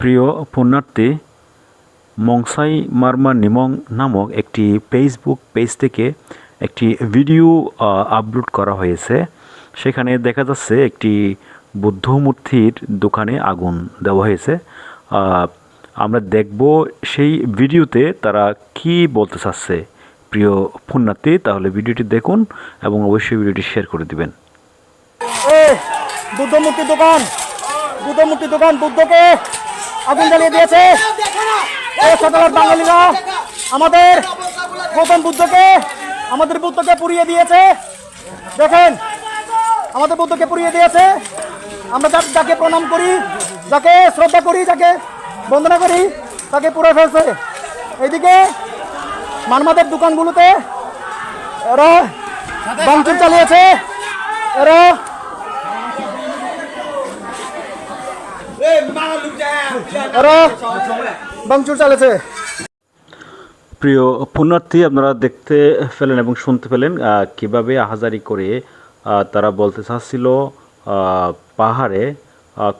প্রিয় পুণ্যার্থী, মংসাই মার্মা নিমং নামক একটি ফেসবুক পেজ থেকে একটি ভিডিও আপলোড করা হয়েছে। সেখানে দেখা যাচ্ছে একটি বুদ্ধ মূর্তির দোকানে আগুন দেওয়া হয়েছে। আমরা দেখব সেই ভিডিওতে তারা কি বলতে চাচ্ছে। প্রিয় পুণ্যার্থী, তাহলে ভিডিওটি দেখুন এবং অবশ্যই ভিডিওটি শেয়ার করে দিবেন। বুদ্ধ দোকান বুদ্ধ দোকান বুদ্ধকে। আগুন জ্বালিয়ে দিয়েছে। বাঙালিরা আমাদের গৌতম বুদ্ধকে, আমাদের বুদ্ধকে পুড়িয়ে দিয়েছে। দেখেন, আমাদের বুদ্ধকে পুড়িয়ে দিয়েছে। আমরা যাকে প্রণাম করি, যাকে শ্রদ্ধা করি, যাকে বন্দনা করি, তাকে পুড়ে ফেলছে। এইদিকে মানমাদের দোকানগুলোতে এরা ভাঙচুর চালিয়েছে। এরা এরা ভাঙচুর প্রিয় পুণ্যার্থী আপনারা দেখতে পেলেন এবং শুনতে পেলেন কীভাবে আহাজারি করে তারা বলতে চাচ্ছিল পাহাড়ে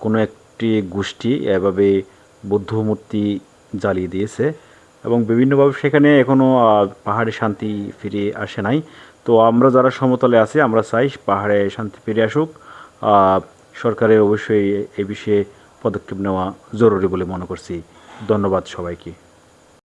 কোনো একটি গোষ্ঠী এভাবে বুদ্ধ মূর্তি জ্বালিয়ে দিয়েছে এবং বিভিন্নভাবে সেখানে এখনও পাহাড়ে শান্তি ফিরে আসে নাই। তো আমরা যারা সমতলে আছি আমরা চাই পাহাড়ে শান্তি ফিরে আসুক। সরকারের অবশ্যই এ বিষয়ে পদক্ষেপ নেওয়া জরুরি বলে মনে করছি। ধন্যবাদ সবাইকে।